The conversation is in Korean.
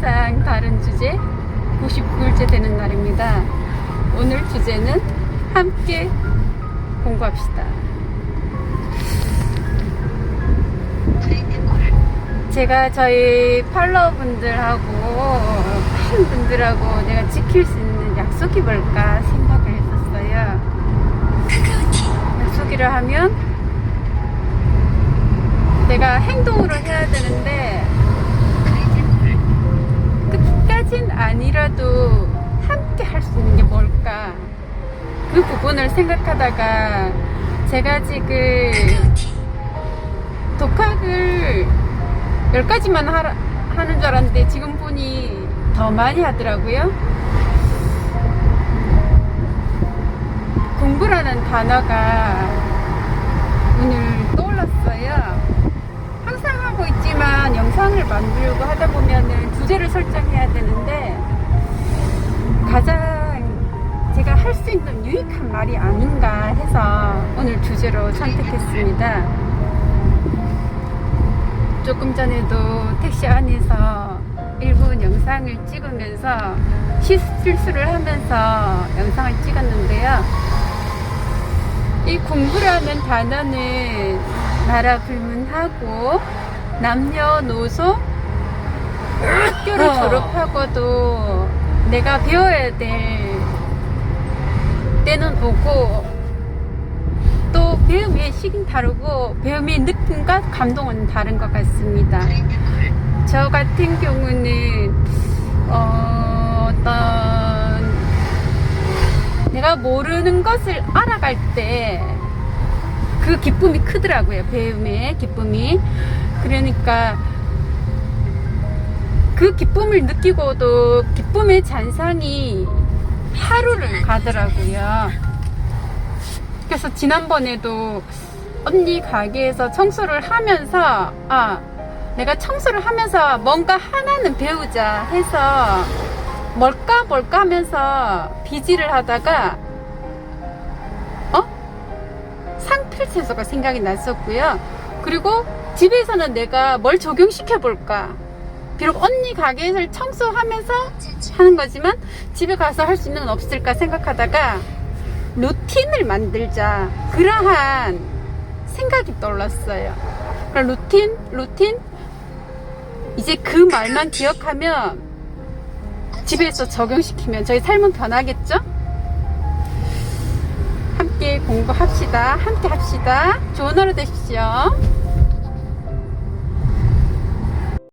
항상 다른 주제 99일째 되는 날입니다. 오늘 주제는 함께 공부합시다. 제가 저희 팔로워분들하고 팬분들하고 내가 지킬 수 있는 약속이 뭘까 생각을 했었어요. 약속이라 하면 내가 행동으로 해야 되는데 끝까진 아니라도 함께 할 수 있는 게 뭘까 그 부분을 생각하다가 제가 지금 독학을 10가지만 하라, 하는 줄 알았는데 지금 보니 더 많이 하더라고요. 공부라는 단어가 오늘 떠올랐어요. 항상 하고 영상을 만들고 하다 보면은 주제를 설정해야 되는데 가장 제가 할 수 있는 유익한 말이 아닌가 해서 오늘 주제로 선택했습니다. 조금 전에도 택시 안에서 일본 영상을 찍으면서 실수를 하면서 영상을 찍었는데요. 이 공부라는 단어는 나라 불문하고 남녀노소 학교를 어. 졸업하고도 내가 배워야 될 때는 오고 또 배움의 시긴 다르고 배움의 느낌과 감동은 다른 것 같습니다. 저 같은 경우는 어, 어떤 내가 모르는 것을 알아갈 때 그 기쁨이 크더라고요. 배움의 기쁨이. 그러니까 그 기쁨을 느끼고도 기쁨의 잔상이 하루를 가더라고요. 그래서 지난번에도 언니 가게에서 청소를 하면서 아 내가 청소를 하면서 뭔가 하나는 배우자 해서 뭘까 뭘까 하면서 비지를 하다가 어 상필세서가 생각이 났었고요. 그리고 집에서는 내가 뭘 적용시켜 볼까. 비록 언니 가게에서 청소하면서 하는 거지만 집에 가서 할 수 있는 건 없을까 생각하다가 루틴을 만들자 그러한 생각이 떠올랐어요. 그럼 루틴, 루틴 이제 그 말만 기억하면 집에서 적용시키면 저희 삶은 변하겠죠? 함께 공부합시다. 함께 합시다. 좋은 하루 되십시오.